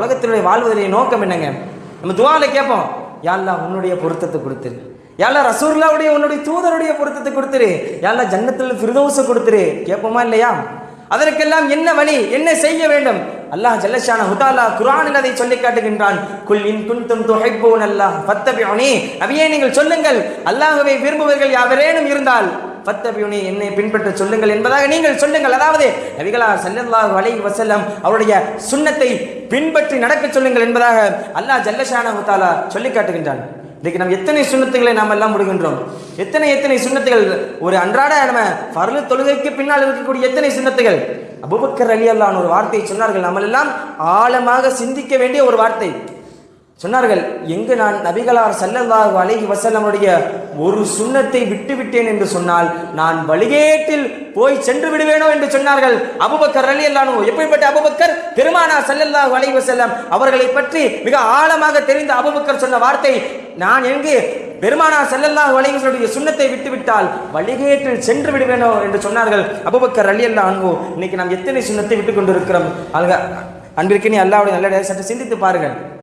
உலகத்தினுடைய வாழ்வதனுடைய நோக்கம் என்னங்க? நம்ம துவாவில் கேட்போம் யாழ்லா உன்னுடைய பொருத்தத்தை கொடுத்துரு. யாழ்லா ரசூர்லாவுடைய உன்னுடைய தூதருடைய பொருத்தத்தை கொடுத்துரு. யாழ்லா ஜன்னத்தில் ஃபிர்தௌஸை கொடுத்துரு. கேட்போமா இல்லையா? அதற்கெல்லாம் என்ன வழி என்ன செய்ய வேண்டும்? அல்லாஹ் ஜல்லஷான ஹுதாலா குரானில் அதை சொல்லி காட்டுகின்றான். குல் இன் குன்தும் துஹிப்பூன் அல்லாஹ் ஃபத்தபிஉனி. அவையே நீங்கள் சொல்லுங்கள் அல்லாஹுவை விரும்புவர்கள் யாவரேனும் இருந்தால் பத்தபியுனி என்னை பின்பற்ற சொல்லுங்கள் என்பதாக நீங்கள் சொல்லுங்கள். அதாவது நபிகளார் ஸல்லல்லாஹு வலை வசல்லம் அவருடைய சுண்ணத்தை பின்பற்றி நடக்க சொல்லுங்கள் என்பதாக அல்லாஹ் ஜல்லஷான முத்தாலா சொல்லி காட்டுகின்றான். இன்றைக்கு நம்ம எத்தனை சுண்ணத்துகளை நாம் எல்லாம் முடிகின்றோம்? எத்தனை எத்தனை சுண்ணத்துகள்? ஒரு அன்றாட நம்ம பரலு தொழுகைக்கு பின்னால் இருக்கக்கூடிய எத்தனை சுண்ணத்துகள்? அபுபக்கர் அலி அல்லான் ஒரு வார்த்தையை சொன்னார்கள். நம்மளெல்லாம் ஆழமாக சிந்திக்க வேண்டிய ஒரு வார்த்தை. சொன்னார்கள் எங்கு நான் நபிகளார் ஸல்லல்லாஹு அலைஹி வசல்லமுடைய ஒரு சுண்ணத்தை விட்டுவிட்டேன் என்று சொன்னால் நான் வழிகேட்டில் போய் சென்று விடுவேனோ என்று சொன்னார்கள். அபுபக்கர் அலி அல்லானோ எப்படிப்பட்ட அபுபக்கர்? பெருமானா ஸல்லல்லாஹு அலைஹி வசல்லம் அவர்களை பற்றி மிக ஆழமாக தெரிந்த அபுபக்கர் சொன்ன வார்த்தை நான் எங்கு பெருமானா செல்லல்லாஹு அலைஹி வஸல்லுடைய சுண்ணத்தை விட்டுவிட்டால் வழிகேட்டில் சென்று விடுவேனோ? என்று சொன்னார்கள் அபுபக்கர் அலி அல்லா இன்னைக்கு நாம் எத்தனை சுண்ணத்தை விட்டு கொண்டிருக்கிறோம்? அழகா அன்பிற்கு நீ அல்லாவுடைய நல்ல சற்று சிந்தித்து பாருங்கள்.